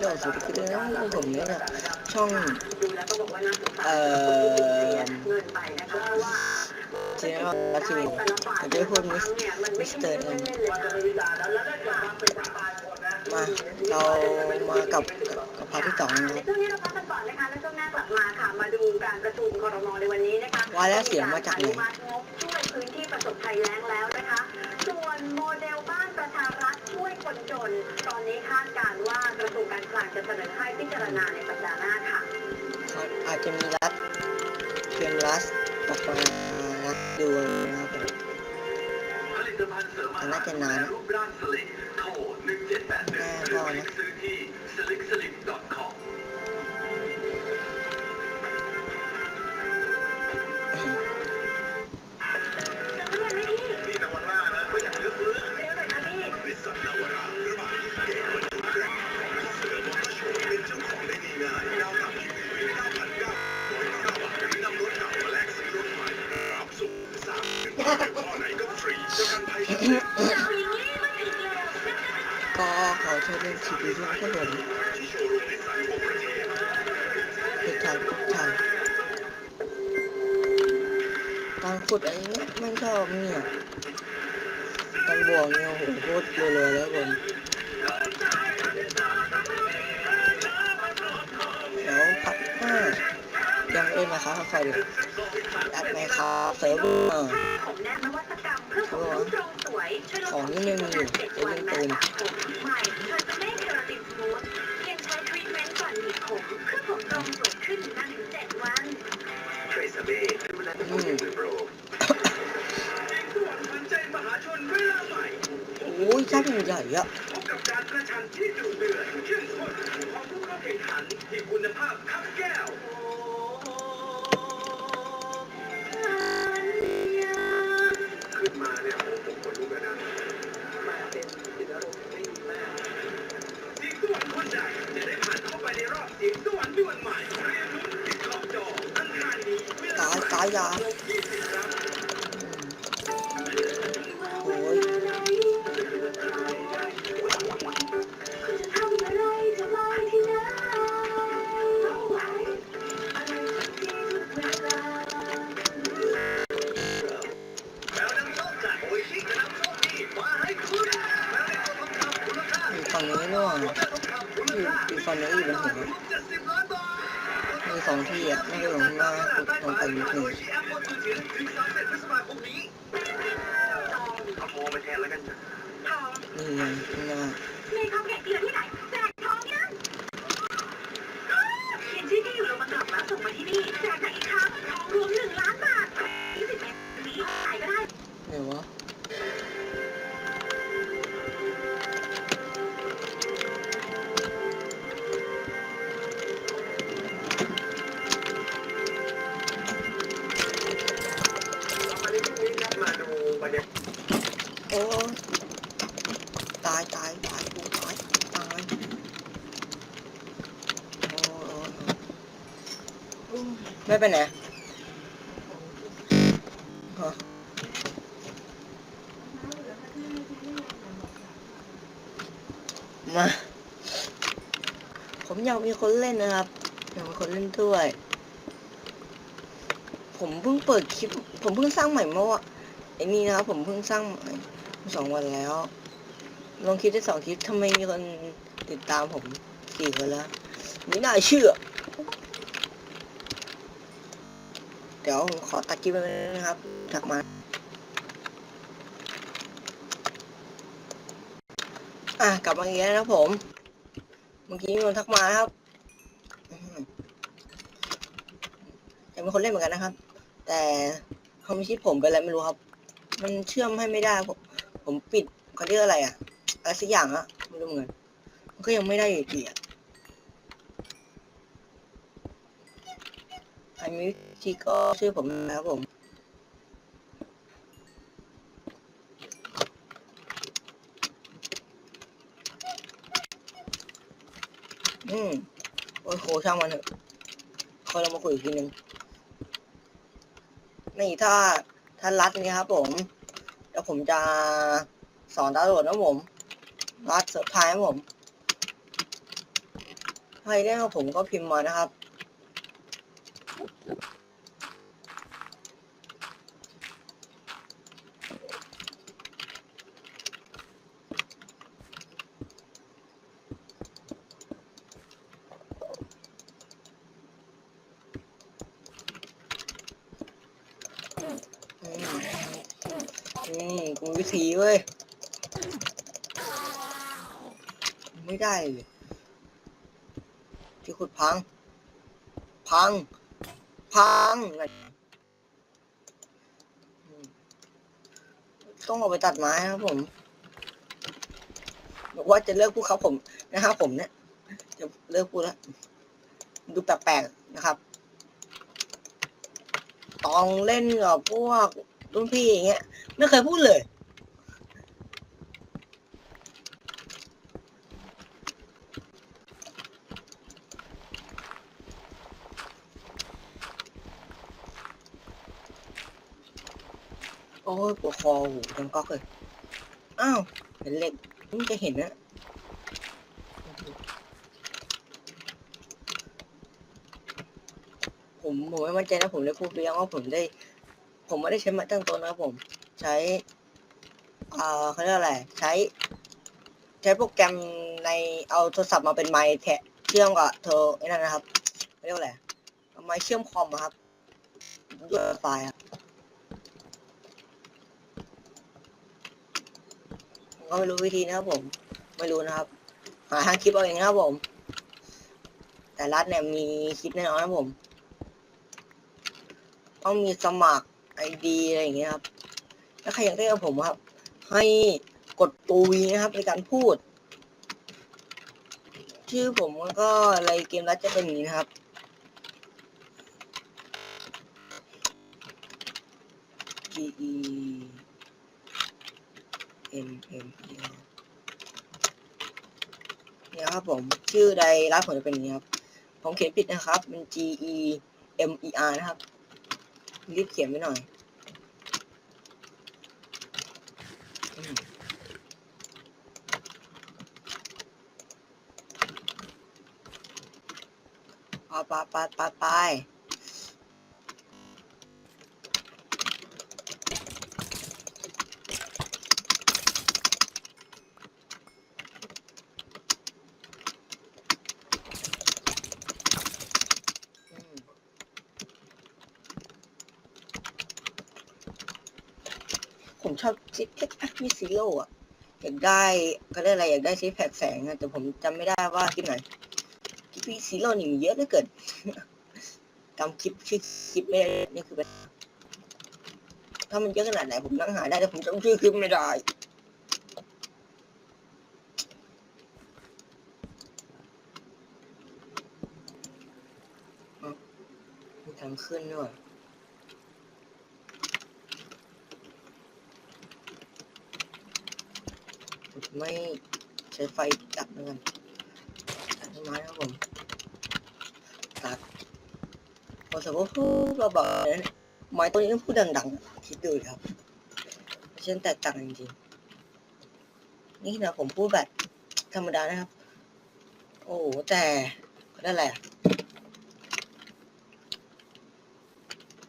ช่องผมเนี่ยนะช่องดูแล้วก็บอกว่าน่าสงสารเอ่อเงินไปนะคะเพราะว่าเจนรัทีวีผมจะพูดมิสมิสเตอร์เอ็มมาเรามากับกับพาร์ทที่สองนะครับช่วงนี้เราพักกันก่อนนะคะแล้วช่วงหน้ากลับมาค่ะมาดูการประชุมครมในวันนี้นะคะว่าแล้วเสียงมาจากไหนมัติงบช่วยพื้นที่ประสบภัยแล้งแล้วนะคะ คนจน ตอนนี้คาดการว่ากระทรวงการคลังจะเสนอให้พิจารณาในสัปดาห์หน้าค่ะอาจจะมีรัฐเกมรัสออกมารัฐดูนะครับผมผลิตภัณฑ์เสริมอาหารน่าจะนานรูปร่างสลิดโทร1781หรือคลิ ก็ขอโทษเรื่องทีวีด้วยครับผมที่โชว์รูมนิสสันทั่วประเทศทุกท่านทุกท่านตอนขุดอะไรเงี้ยไม่ชอบเนี่ยตอนบวกเนี่ยโอ้โหโคตรรัวๆแล้วผมเดี๋ยวพักหน้ายังเล่นนะครับใครดิอัดไหมครับเซิร์ฟเวอร์ผมแนะนวัตกรรมเพื่อผมรูปทรงสวยช่วยลดของนี่ไม่มีอยู่เจ็ดเป็นวันเรื่องและปืน โอ้ยช่างใหญ่อะพบกับการประชันที่ดุเดือดเข้มข้นของผู้เข้าแข่งขันที่คุณภาพคับแก้วขึ้นมาเนี่ยผมขนลุกแล้วนะมาเป็นศิลปินที่ดีมากเสียงสวรรค์คนใดจะได้ผ่านเข้าไปในรอบเสียงสวรรค์ดวลใหม่เรียนรู้ติดขอบจออังคารนี้เวลาตายตายยา นี่ ไม่ไปไหนฮะมา ผมอยากมีคนเล่นนะครับ อยากมีคนเล่นด้วย ผมเพิ่งเปิดคลิป ผมเพิ่งสร้างใหม่เมื่อวะไอ้นี่นะครับ ผมเพิ่งสร้างใหม่สองวันแล้ว ลงคลิปได้สองคลิปทำไมมีคนติดตามผมสี่คนแล้ว ไม่น่าเชื่อ ดี๋ยวผมขอตัดคลิปไปนะครับถักมา อะกลับมาอีกแล้วนะครับผม เมื่อกี้มีคนทักมาครับยังมีคนเล่นเหมือนกันนะครับ แต่เขาไม่ใช่ผมเป็นอะไรไม่รู้ครับ มันเชื่อมให้ไม่ได้ ผมผมปิดเขาเรียกอะไรอะอะไรสักอย่างอะไม่รู้เหมือนกันมันก็ยังไม่ได้อยู่ดีอะไอ มิวทีก็ชื่อผมนะครับผมอืมโอ้โหช่างมันเถอะคอยเรามาคุยอีกทีหนึ่งนี่ถ้าถ้ารัดนี่ครับผมเดี๋ยวผมจะสอนดาวน์โหลดนะผมรัดเซอร์ไพรส์ผมถ้รเล่นกับผมก็พิมพ์มานะครับ อืมอืมกูวิธีเว้ย ไม่ได้เลยที่ขุดพัง พัง พังไงต้องออกไปตัดไม้ครับผม บอกว่าจะเลิกพูดครับผมนะครับผมเนี่ย จะเลิกพูดแล้ว ดูแปลกๆนะครับ ตองเล่นกับพวกรุ่นพี่อย่างเงี้ย ไม่เคยพูดเลย โอ้ยปวดคอหูดังก๊อกเลย อ้าว เห็นเหล็กเพิ่งจะเห็นนะ ผมผมไม่มั่นใจนะผมได้พูดไปยังว่าผมได้ ผมไม่ได้ใช้ไม้ตั้งต้นนะครับผม ใช้อ่าเขาเรียกอะไรใช้ ใช้โปรแกรมในเอาโทรศัพท์มาเป็นไมค์แทะเชื่อมกับโทรไอ้นั่นนะครับเรียกว่าอะไรเอาไมค์เชื่อมคอมอะครับด้วยไฟล์ครับผมก็ไม่รู้วิธีนะครับผม ไม่รู้นะครับ หาทางคลิปเอาเองนะครับผม แต่รัฐเนี่ยมีคลิปแน่นอนนะครับผม ต้องมีสมัครไอดีอะไรอย่างเงี้ยครับ ถ้าใครอยากได้กับผมครับ ให้กดตัววีนะครับในการพูด ชื่อผมก็อะไรเกมรัดจะเป็นอย่างนี้นะครับ G E M E เนี่ยครับผมชื่อใดรัดผมจะเป็นอย่างนี้ครับ ผมเขียนผิดนะครับเป็น G E M E R นะครับ รีบเขียนไว้หน่อย เอาไปไปไปไป ผมชอบซิปเอ็กซ์มีซีโร่อะอยากได้ก็ได้อะไรอยากได้ซิปแผดแสงอะแต่ผมจำไม่ได้ว่าคลิปไหนคลิปพี่ซีโร่นี่เยอะเหลือเกินจำคลิปชื่อคลิปไม่ได้นี่คือเป็นถ้ามันเยอะขนาดไหนผมนั่งหาได้แต่ผมจำชื่อคลิปไม่ได้ทางขึ้นด้วย ไม่ใช้ไฟจับเหมือนตัดต้นไม้ครับผมตัดพอสมมติพูดเบาๆนะไม้ต้นนี้ต้องพูดดังๆคิดดูครับเช่นแตกต่างจริงๆนี่นะผมพูดแบบธรรมดานะครับ โอ้แต่ก็ได้แหละ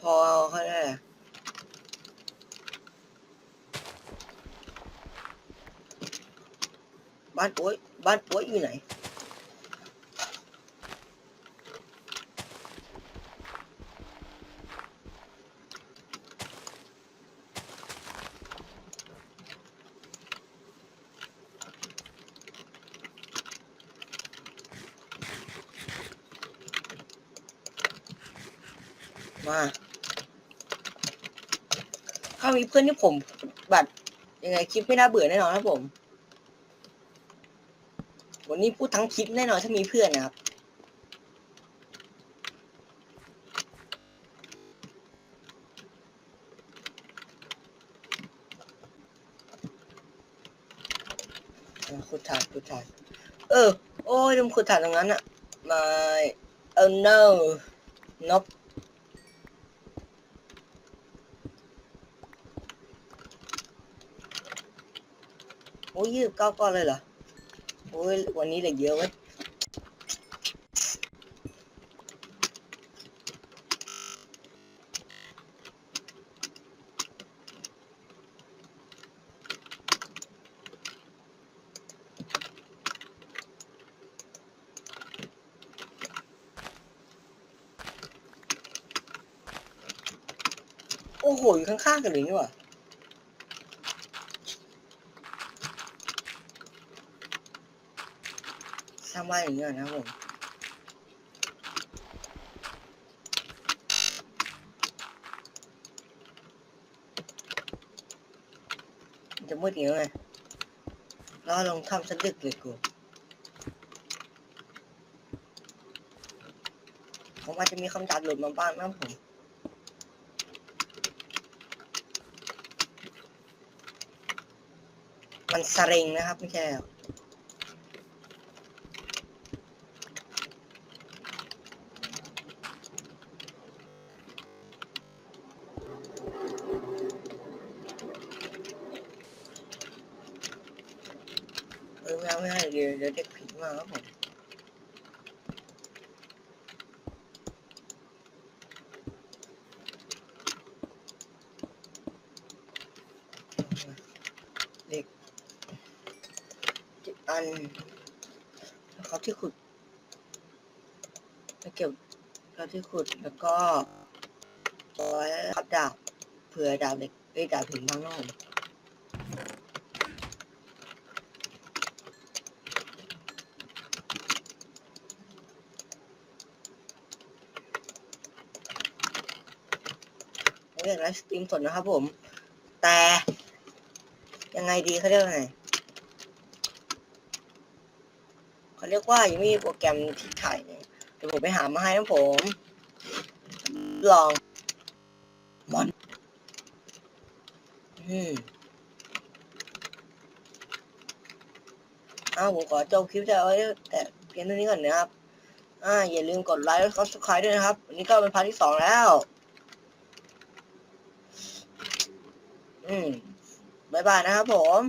พอเขาได้แหละ บ้านโอ้ยบ้านโอ้ยอยู่ไหนมาถ้ามีเพื่อนที่ผมแบบยังไงคลิปไม่น่าเบื่อแน่นอนครับผม วันนี้พูดทั้งคลิปแน่นอนถ้ามีเพื่อนนะครับ ขุดถ่านขุดถ่านเออ โอ้ยลืมขุดถ่านตรงนั้นอะมาเออ no นบโอ้ยยืดเก้าก้อนเลยเหรอ โอ้ยวันนี้เหลือเยอะเว้ยโอ้โหอยู่ข้างๆกันเลยนี่หว่า สร้างบ้านอย่างนี้ก่อนะครับผมจะมืดอีกแล้วไงแล้วลงทำสะดึกเลยกูผมอาจจะมีคำจัดหลุดมาบ้างนะผมมันสริงนะครับ ไม่ใช่ อไม่เอาไม่ให้เดี๋ยวเดี๋ยวเด็กผิดมาครับผมเด็กอันเขาที่ขุดแล้วเก็บเขาที่ขุดแล้วก็ไว้ขับดาบเผื่อดาบเด็กไอ้ดาบถึงบางนอก ผมอยากไลฟ์สตรีมสดนะครับผม แต่ยังไงดีเขาเรียกว่าไงเขาเรียกว่ายังมีโปรแกรมที่ถ่ายเนี่ยเดี๋ยวผมไปหามาให้นะผม ลองมอนอืมอ้าวผมขอจบคลิปแต่ไว้แต่เพียงเท่านี้ก่อนนะครับอ่าอย่าลืมกดไลค์และกด subscribe ด้วยนะครับ วันนี้ก็เป็นพาร์ทที่สองแล้ว อืมบ๊ายบายนะครับผม